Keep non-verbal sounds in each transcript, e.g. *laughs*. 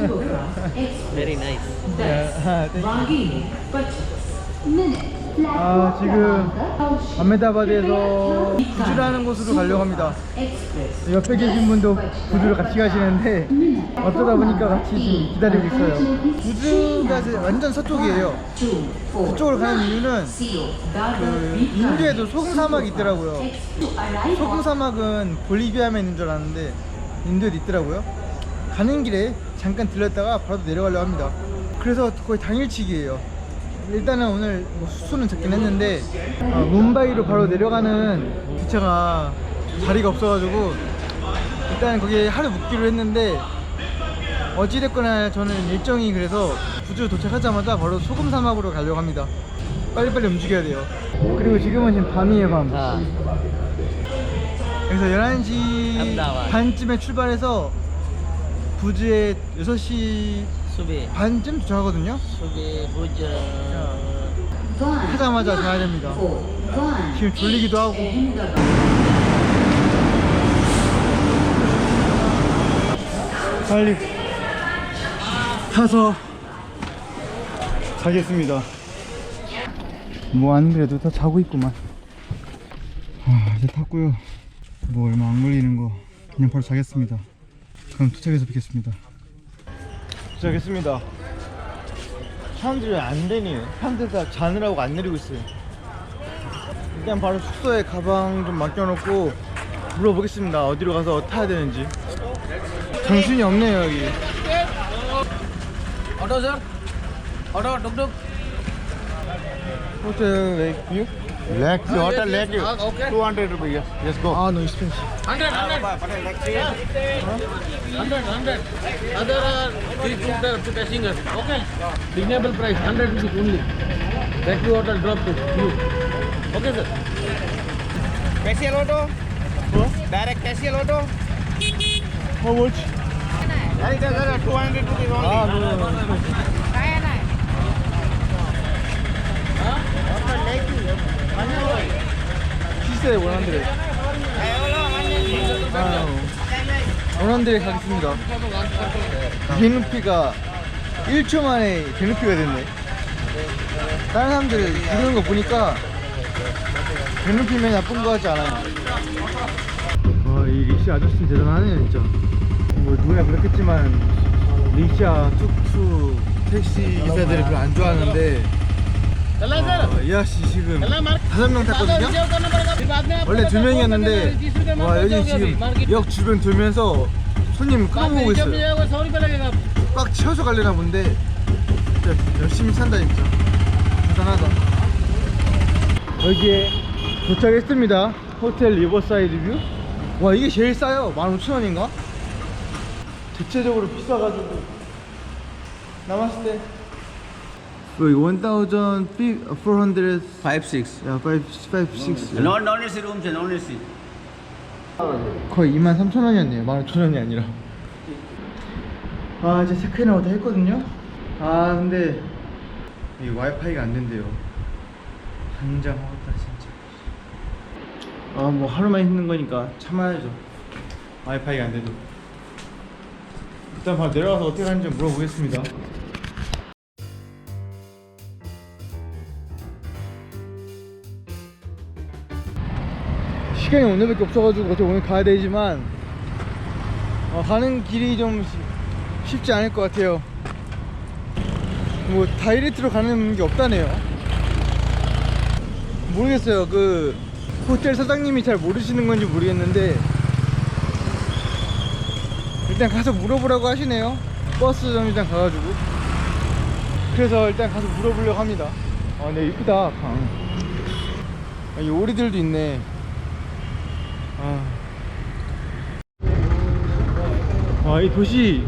Express. Very nice. *laughs* Minute. 아 지금 아메다바드에서 부주라는 곳으로 가려고 합니다. 옆에 계신 분도 부주를 같이 가시는데 어쩌다 보니까 같이 지금 기다리고 있어요 이제 완전 서쪽이에요. 그쪽으로 가는 이유는. 그. 인도에도 소금 사막이 있더라고요. 소금 사막은 볼리비아에 있는 줄 알았는데 인도에도 있더라고요 가는 길에 잠깐 들렸다가 바로 내려가려고 합니다. 그래서 거의 당일치기예요. 일단은 오늘 뭐 수수는 적긴 했는데 어, 뭄바이로 바로 내려가는 기차가 자리가 없어가지고 일단 거기에 하루 묵기로 했는데 어찌됐거나 저는 일정이 그래서 부주 도착하자마자 바로 소금 사막으로 가려고 합니다. 빨리빨리 움직여야 돼요. 그리고 지금은 지금 밤이에요 밤. Ah, 그래서 11시 암다와. 반쯤에 출발해서 부주에 6시 Subi. 반쯤 도착하거든요 Buja. One. 하자마자 자야 됩니다. 지금 졸리기도 하고. 빨리 타서 자겠습니다 뭐 안 그래도 다 자고 있구만 아, 이제 탔고요 뭐 얼마 안 걸리는 거 그냥 바로 자겠습니다 그럼 도착해서 뵙겠습니다. 도착했습니다. 사람들이 안 되네요 사람들 다 자느라고 안 내리고 있어요. 일단 바로 숙소에 가방 좀 맡겨놓고 물어보겠습니다. 어디로 가서 타야 되는지. 정신이 없네요 여기. Auto tuk tuk. 호텔 레이크 뷰? Lakh, the hotel yes, Lakeview. ah, okay. 200 rupees. Yes, go. 아 너무 익스펜시 100, 100. 100, 100. Other are three footer to passengers. Okay. Reasonable price, 100 rupees only. Back to hotel, drop to you. Okay, sir. Special auto? Direct special auto? 어 뭘지? Direct, direct, 200 rupees only. 아 네. 시세 원한드레 원한드레 가겠습니다. 비누피가 1초 만에 비누피가 됐네. 다른 사람들 부르는 거 보니까 비누피면 나쁜 거 같지 않아요. 아, 와이 리시 아저씨는 대단하네 진짜. 뭐 누구나 그렇겠지만 리샤, 툭툭 택시 기사들이 별로 안 좋아하는데 아, 이아씨 지금 다섯 명 탔거든요? 원래 두 명이었는데 와 여기 지금 역 주변 돌면서 손님 끌어모으고 있어요. 꽉 채워서 갈려나 본데 진짜 열심히 산다 진짜. 대단하다. 여기에 도착했습니다. 호텔 리버사이드 뷰 와 이게 제일 싸요. 15,000원인가? 대체적으로 비싸가지고. 남았을 때. 1,400 Five six. 야, 5, 5, 6 Non non AC rooms and non AC. 거의 23,000원이었네요. 15,000원이 아니라. 아 이제 체크인을 다 했거든요. 아 근데 이 와이파이가 안 된대요. 한장하겠다 진짜. 아 뭐 하루만 있는 거니까 참아야죠. 와이파이가 안 돼도. 일단 바로 내려가서 어떻게 하는지 물어보겠습니다 시간이 오늘밖에 없어가지고 어차피 오늘 가야 되지만 어, 가는 길이 좀 쉬- 쉽지 않을 것 같아요. 뭐 다이렉트로 가는 게 없다네요. 모르겠어요. 그 호텔 사장님이 잘 모르시는 건지 모르겠는데 일단 가서 물어보라고 하시네요. 버스 정류장 가가지고. 그래서 일단 가서 물어보려고 합니다. 아 근데 이쁘다 강 아, 이 오리들도 있네 아. 아, 이 도시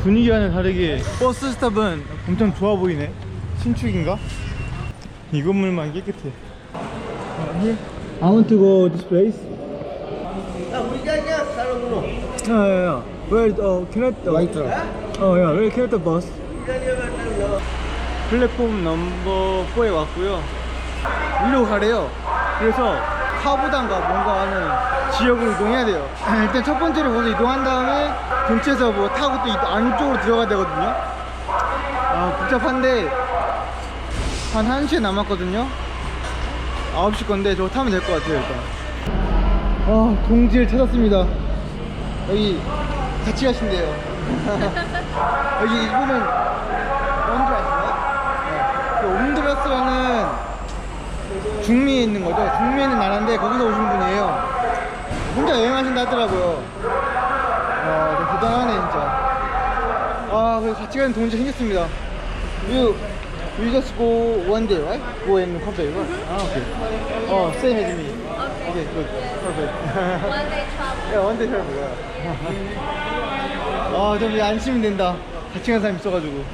분위기와는 다르게 버스 스탑은 엄청 좋아 보이네. 신축인가? 이 건물만 깨끗해. 아? I want to go this place. Yeah, yeah, yeah. Where, uh, can I, uh, White truck. Oh, yeah, where can I the bus? 플랫폼 넘버 4에 왔고요. 일로 가래요. 그래서 카보단가 뭔가 하는 지역으로 이동해야 돼요. 일단 첫 번째로 거기서 이동한 다음에 근처에서 뭐 타고 또 이- 안쪽으로 들어가야 되거든요. 아, 복잡한데 한 1시에 남았거든요. 9시 건데 저거 타면 될 것 같아요, 일단. 아, 동지를 찾았습니다. 여기 같이 가신대요. *laughs* 여기 보면 뭔지 아시나요? 네. 그 옴드라스라는 중미에 있는 거죠. 중미에 있는 나라인데 거기서 오신 분이에요. 혼자 여행하신다 하더라고요. 아, 되게 대단하네 진짜. 아, 그래서 같이 가는 동지 생겼습니다. You, you just go one day, right? Go and come back, right? 아, okay. 어, same as me. Okay, good. Perfect. One day travel. 야, 원대 잘 몰라. 아, 좀 안심이 된다. 같이 간 사람 있어가지고.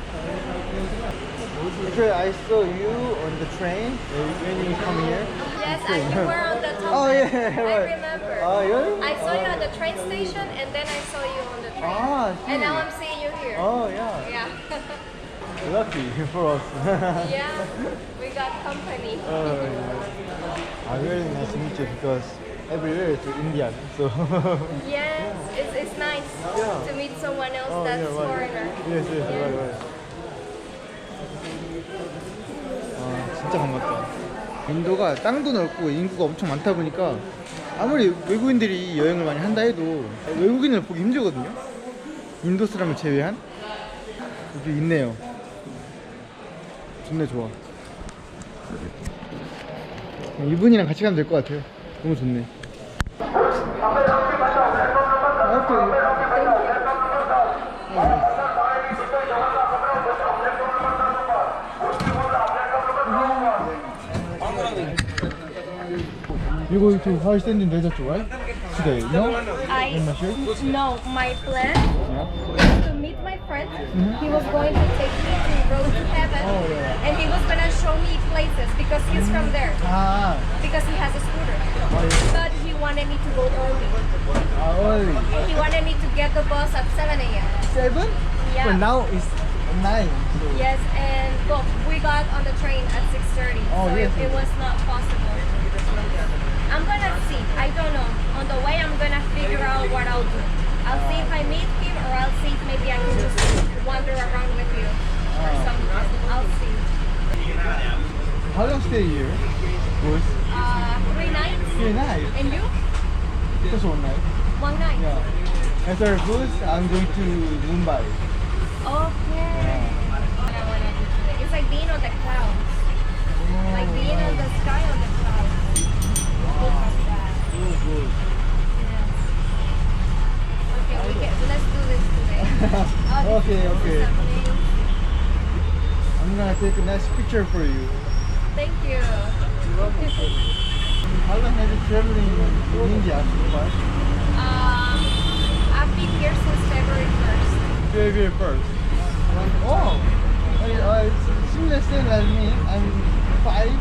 Actually, I saw you on the train when you come here. Yes, and you were on the top. Oh, yeah, I right. remember. Oh, yeah? I saw you at the train station, and then I saw you on the train. Ah, I and now see. I'm seeing you here. Oh, yeah. Yeah. Lucky for us. yeah. We got company. oh, yeah. I really nice to meet you because everywhere is Indian, so. Yes, it's, it's nice Yeah. to meet someone else Oh, that's yeah, right. foreigner. Yes, yes, right, right. 아, 진짜 반갑다. 인도가 땅도 넓고 인구가 엄청 많다 보니까 아무리 외국인들이 여행을 많이 한다 해도 외국인을 보기 힘들거든요. 인도 사람을 제외한 여기 있네요. 좋네 좋아. 이분이랑 같이 가면 될 것 같아요. 너무 좋네. You're going to High Standing Desert, right? Today, no? I I'm not sure. no, my plan was to meet my friend. He was going to take me to Road to Heaven, Oh, yeah. and he was gonna show me places because he's from there. Ah, Because he has a scooter. But he wanted me to go early. ah, early. And he wanted me to get the bus at 7 a.m. Seven? Yeah. But now it's nine. So. Yes, and well, we got on the train at 6.30. Oh, so it, it was not possible. See. I don't know. On the way, I'm gonna figure out what I'll do. I'll see if I meet him or I'll see if maybe I can just wander around with you or something. I'll see. How long stay here? Was Uh, three nights? three nights. And you? Just one night. One night? Yeah. After Bus, I'm going to Mumbai. Okay. What I wanna do today. It's like being on the clouds. Like being on the sky on the clouds. Look at Oh, good. Yes. Okay, we can, let's do this today. Oh, Okay, okay. I'm gonna take a nice picture for you. Thank you. How long have you traveling in India so far? Um, I've been here since February 1st. February first. Oh, I, it's similar same as me. I'm five.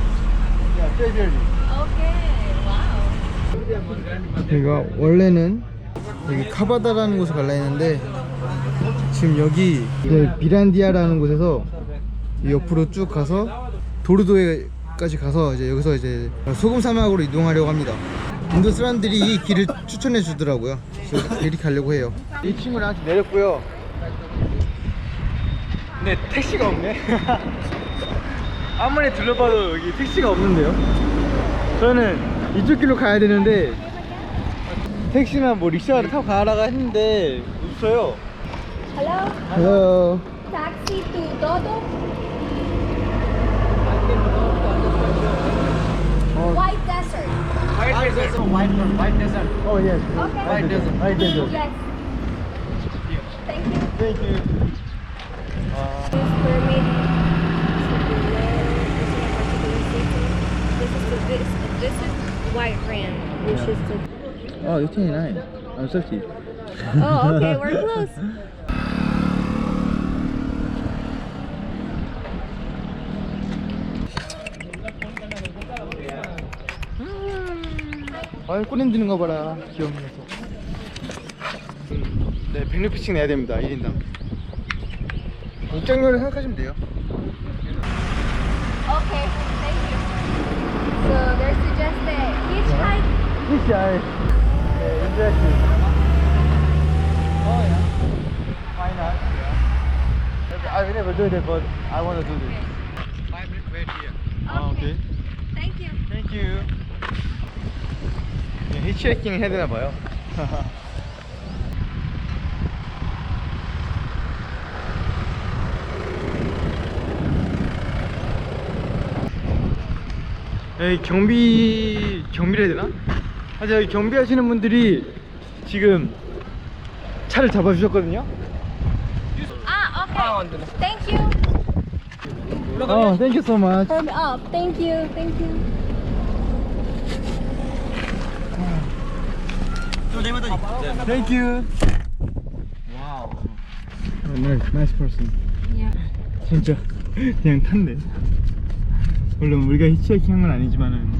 Yeah, February. Okay. 저희가 원래는 여기 카바다라는 곳을 갈라 했는데 지금 여기 네, 비란디아라는 곳에서 이 옆으로 쭉 가서 도르도에까지 가서 이제 여기서 이제 소금 사막으로 이동하려고 합니다. 인도 사람들이 이 길을 추천해 주더라고요. 그래서 이렇게 가려고 해요. 이 친구랑 같이 내렸고요. 근데 택시가 없네. *laughs* 아무리 둘러봐도 여기 택시가 없는데요. 저는 이쪽 길로 가야 되는데 택시나 뭐 릭샤를 타고 가라가 했는데 없어요. Hello? Hello. Taxi to Dodo? White Desert. White desert. White, white desert. Oh yes. Okay. White desert. White desert. Yes. Thank you. Thank you. This permit to be This is the this this is White Ram, which is the Oh, you're 29. I'm 30. Oh, okay, we're close. 아유 꼬냄 드는 거 봐라 녀석 네 100루피씩 내야 됩니다 1인당 입장료를 생각하시면 돼요 Okay, thank you. So they're suggested Hitchhike? Hitchhike. Yeah, interesting. Oh yeah. Why not? Yeah. I will never do that, but I want to do this. Five minutes wait here. 아, 오케이. Thank you. Thank you. 네, 히치하이킹 해야 되나 봐요. 여기 경비 경비를 해야 되나? 아, 저기 경비하시는 분들이 지금 차를 잡아주셨거든요. Ah, okay. Thank you. 어, thank you so much. Turn up. Thank you. Thank you. Thank you. 와우. 나이스, 나이스 퍼슨. Yeah. 진짜 그냥 탔네. 물론 우리가 히치하이킹 한 건 아니지만은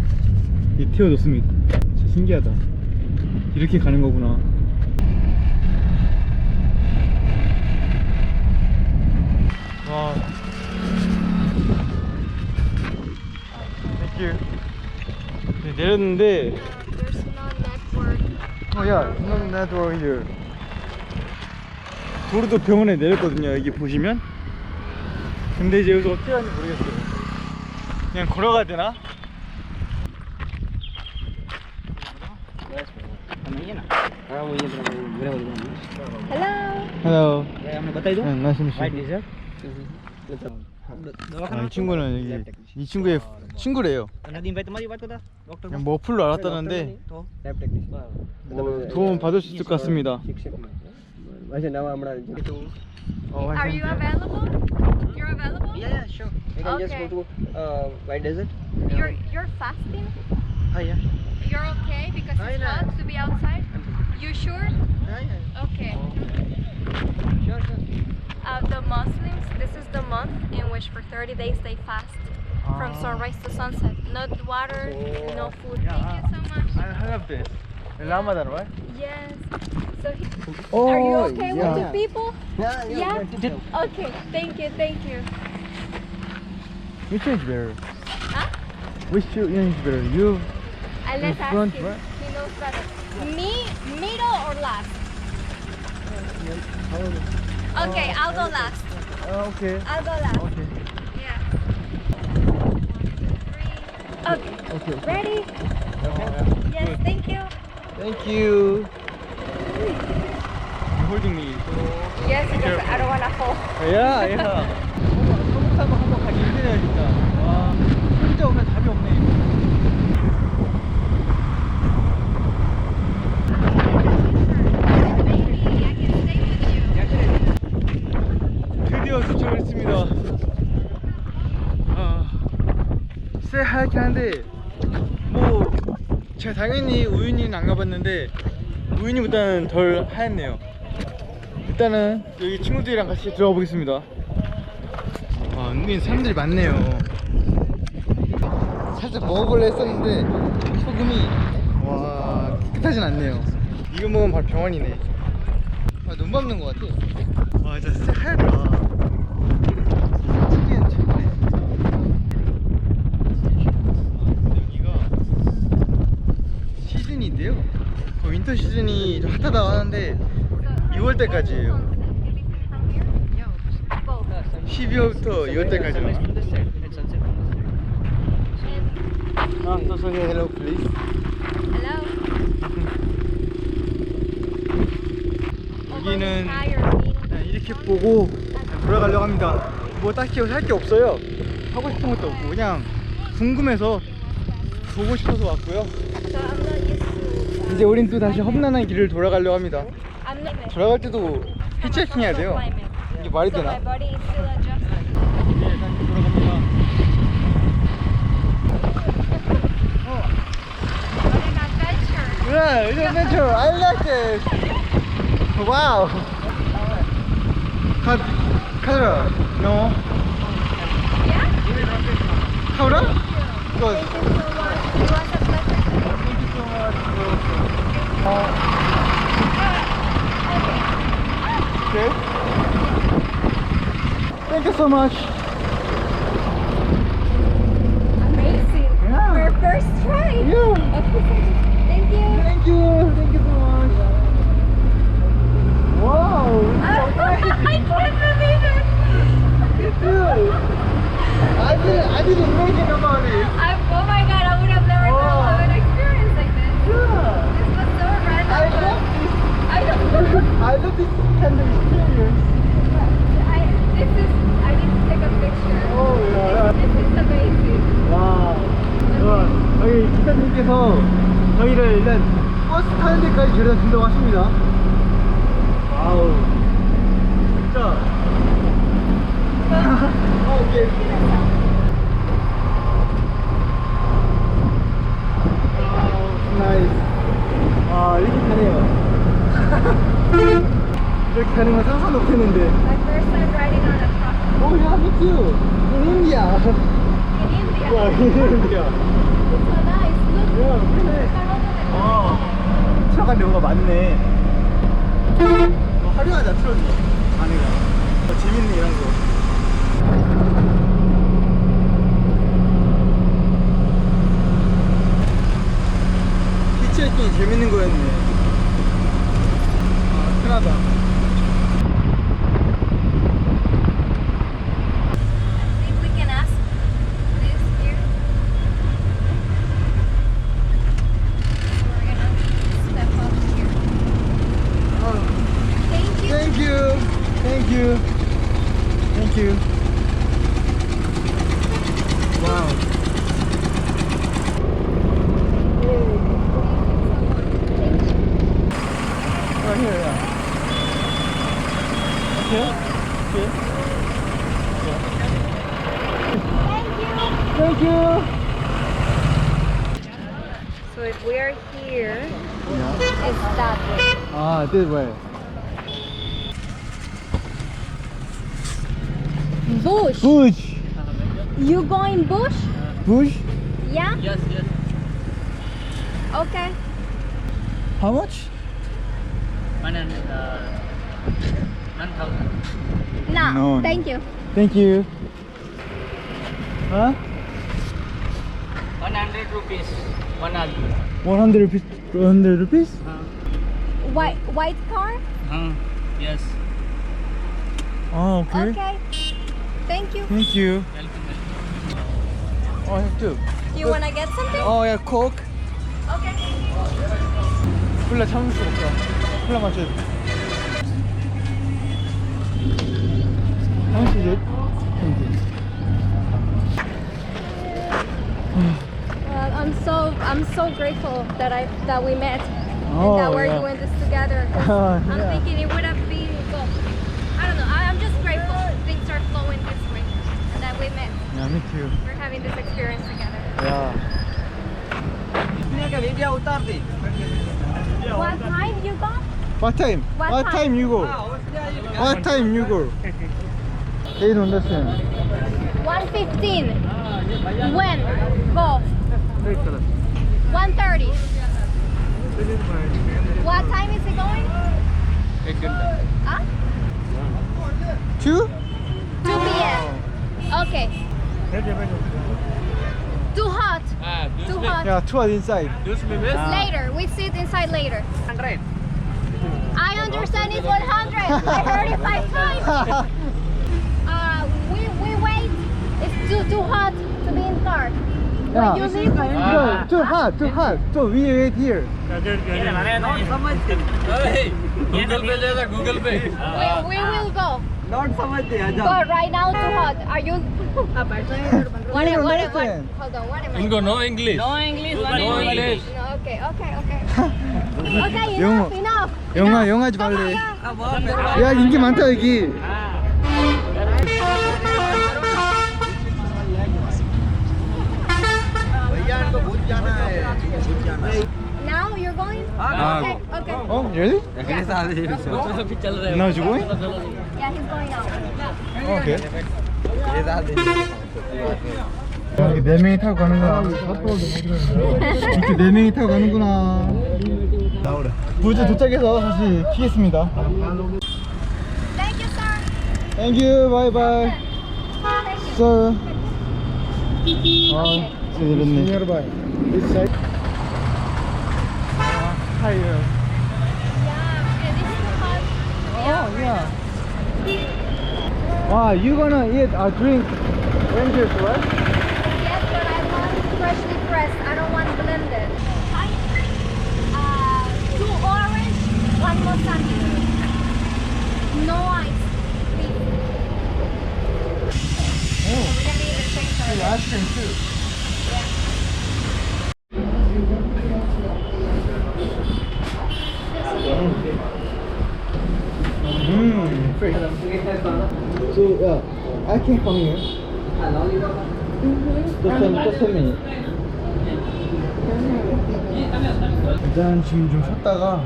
이 태워줬습니다. 진짜 신기하다. 이렇게 가는 거구나. 와. 네, 내렸는데 There's no network. 어, 야, no network here. 도로도 병원에 내렸거든요. 여기 보시면. 근데 이제 여기서 어떻게 하는지 모르겠어요. 그냥 걸어가야 되나? Hello. 네. 아, 이 친구는 여기 이 친구의 친구래요. 그냥 뭐 어플로 알았다는데 뭐 도움 받을 수 있을 것 같습니다. 어, Are you available? You're available? Yeah, yeah, sure. You can just go to uh, White Desert. You're you're fasting? Ah, yeah. You're okay because I it's know. hot to be outside? You sure? Ah, yeah. Okay. Sure, sure. Uh, the Muslims, this is the month in which for 30 days they fast from sunrise to sunset. No water, no food. Thank you so much. I love this. Ramadan, right? Yes. So he, Oh, are you okay with yeah. the people? Yeah, Yeah? Okay. Thank you. Thank you. Which one is better? Huh? Which one is better? You? And let's ask front, him. right? He knows better. Me, middle or last? Okay, I'll go last. Uh, okay. I'll go last. Okay. Yeah. One, two, three. Okay. Okay. Ready? Yes. Thank you. Thank you. holding me. Yes, because I don't wanna fall. 한국 사람 한번 가기 힘드네요, 진짜. 와, 혼자 오면 답이 없네. Maybe I can stay with you. 드디어 도착을 했습니다. 아, 쎄 하얗게 하는데, 뭐, 제가 당연히 우윤이는 안 가봤는데, 우윤이보다는 덜 하얗네요. 일단은 여기 친구들이랑 같이 들어가 보겠습니다. 아, 은근히 사람들이 많네요. 살짝 먹어볼래 했었는데, 소금이, 와, 깨끗하진 않네요. 이거 먹으면 바로 병원이네. 아, 눈 밟는 것 같아. 와, 진짜 진짜 하얗다. 특이한 최고네. 여기가 시즌인데요. 그 윈터 시즌이 좀 핫하다고 하는데 6월 달까지예요. 12월부터 2월 달까지나. From this side. It's sunset from this side. 아, 또 소개 hello please. 여기는. 그냥 이렇게 보고 그냥 돌아가려고 합니다. 뭐 딱히 할 게 없어요. 하고 싶은 것도 없고 그냥 궁금해서 보고 싶어서 왔고요. So I'm not used to. 이제 우린 또 다시 험난한 길을 돌아가려고 합니다. 돌아갈 때도 히치하이킹 해야 돼요. 이게 말이 되나? 네. Yeah, it's adventure. I like it. Wow. Cut, color. No. Yeah? Color? Good. Okay. Thank you so much. Amazing. Yeah. For first try. Yeah. Thank you. Thank you. Thank you so much. Wow. *laughs* I can't believe it. Dude. I didn't, I didn't imagine about it. I love this kind of experience. I, this is, I need to take a picture. Oh, yeah. This is amazing. 와. 와, 여기 기사님께서 저희를 일단 버스 타는 데까지 데려다 준다고 하십니다. 와우. 진짜. 어, 오케이. 나이스. 아, 이렇게 타네요. 이렇게 타는 건 상상도 못했는데. My first time riding on a truck Oh yeah, me too. In India. in India. Yeah, in India. It's so nice. Look. Yeah, really. 어. 트럭 안에 뭐가 많네. 어, 화려하다 트럭이. 안에가. 어, 재밌네 이런 거. 재밌는 거였네. Here. We're gonna step up here. Oh thank you! Thank you. Thank you. Thank you. Thank you. Wow. Oh, here, yeah. Okay. Okay. Thank you. So if we are here, Yeah. it's that way. Ah, this way. Bush. Bush. You going bush? Bush. Yeah. Yes, yes. Okay. How much? 100, uh, 1000. No. No. Thank you. Thank you. Huh? 100 rupees. One hour. 100 rupees. 100 rupees? White white car. Uh, yes. Oh, okay. Okay. Thank you. Thank you. Welcome. Oh, I have two. Do you wanna get something? Oh, yeah, Coke. Okay. 콜라 참을 수 없다. 콜라 마셔야 돼. How is it? Thank you. Well, I'm so I'm so grateful that I that we met Oh, and that we're yeah. doing this together. *laughs* Oh, I'm yeah. thinking it would have been well, I don't know. I, I'm just grateful things are flowing this way and that we met. Yeah, me too. We're having this experience together. Yeah. What time you go? What time? What What time? time you go? What time you go? They don't understand. 1:15. When? Go. 1:30. What time is it going? Huh? Two? 2 p.m. Okay. Too hot. Ah, Too hot. Yeah, two are inside. This? Later. We sit inside later. 100. I understand it's 100. I heard it five *laughs* times. Uh, we, we wait. It's too too hot to be in car. Yeah. you leave, No, too hot, too hot. So we wait here. Hey, Google Pay देगा Google Pay. we, we will go. Go right now. Too hot. Are you? what, am- what, am- what, understand. hold on. What am I? इनको no English. No English. No English. No, okay, okay, okay. *laughs* okay, 영어. enough, enough. 영화, enough. 영화 하지 Come on, 말래. yeah. 야, 인기 많다, 여기. Now Ah, go. Okay. Oh, you ready? Yeah. Now you going? Yeah, he's going out. Okay. 이렇게 네 명이 타고 가는구나. 이렇게 네 명이 타고 가는구나. 부즈 도착해서 다시 키겠습니다. Thank you, sir. Thank you. Bye bye. Thank you. Sir. 아, 제대로네. This side. higher. Yeah, and it's too hot. Oh, yeah. Wow, you gonna eat or drink oranges, right? Yes, but I want freshly pressed. I don't want blended. Uh, two orange, one Mozambique. No ice. Can come here. Just a, just a minute. 일단 지금 좀 쉬었다가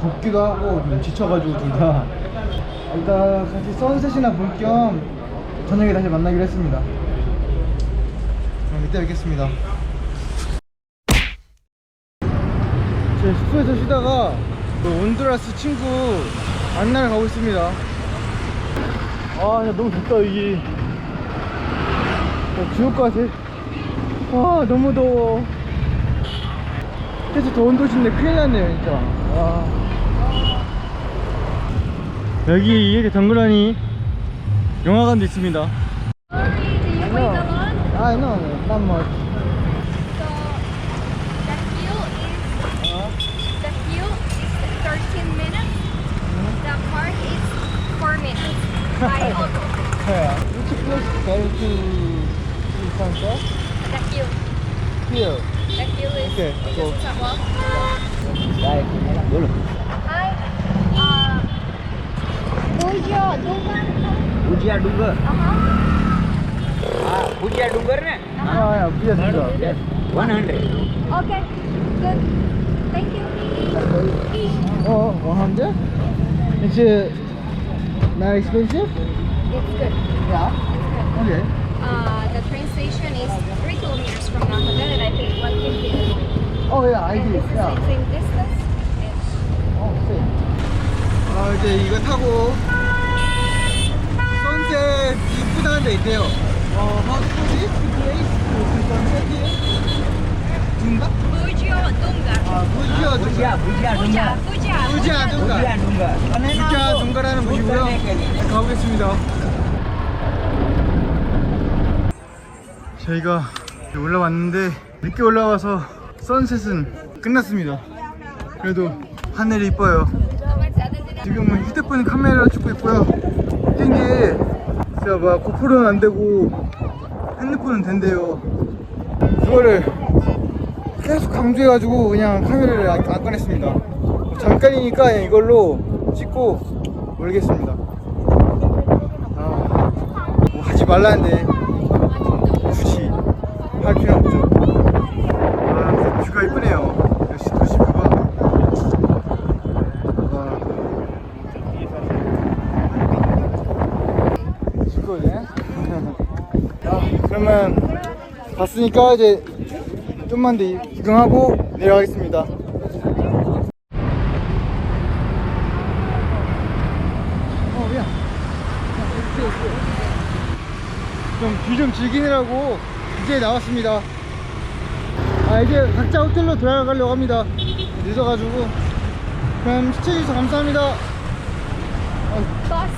덥기도 하고 좀 지쳐가지고 둘다 일단 같이 선셋이나 볼 겸 저녁에 다시 만나기로 했습니다. 그럼 이때 뵙겠습니다. 제 숙소에서 쉬다가 그 온두라스 친구 만나러 가고 있습니다. 아, 야, 너무 덥다, 여기. 야, 같아. 아, 너무 더워. 계속 더운 도시인데 큰일 났네요, 진짜. 와. 여기 이렇게 덩그러니 영화관도 있습니다. 아, no, not much. So the queue is 어? the queue is 13 minutes. The park is 4 minutes by auto. Yeah. Which place going to to Sansa? The queue. Here. The queue is Okay, this go. is a walk. Baik, dulu. Hi. Uh, Burjo Dungan. Bujia Dunggar. Uh-huh. Ah, Bujia Dunggar ne? 아, 야, 미안, 진짜. Yes, 100. Okay. Good. Thank you. 어, 100? It's uh, not expensive? It's good. Yeah. Okay. Uh, the train station is 3 kilometers from Nakadan and I think 150. Oh, yeah, I And did. this is Yeah. the same distance. It's 어, 쎄. 아, 이제 이거 타고 선셋 이쁘다는 데 있대요. 어, how to this place? 그 sunset here? 둔가? 아, Dunggar. Puja, 부지아 Bujia 둔가. Dunggar. 부지아 둔가라는 곳이고요. 가보겠습니다. 저희가 올라왔는데 늦게 올라와서 선셋은 끝났습니다. 그래도 하늘이 이뻐요. 지금은 휴대폰 카메라 찍고 있고요. 웃긴 게 진짜 막 고프로는 안 되고 핸드폰은 된대요. 그거를 계속 강조해가지고 그냥 카메라를 안, 안 꺼냈습니다. 잠깐이니까 이걸로 찍고 올겠습니다. 아, 뭐 하지 말라는데 굳이 할 필요 없죠. 아, 뷰가 이쁘네요. 역시 도시 뷰가. 와. 즐거우네. *laughs* 아, 그러면 봤으니까 이제 좀만 더 구경하고 내려가겠습니다. 어, 미안. 좀뷰좀 즐기느라고 이제 나왔습니다. 아, 이제 각자 호텔로 돌아가려고 합니다. 늦어가지고. 그럼 시청해주셔서 감사합니다. bus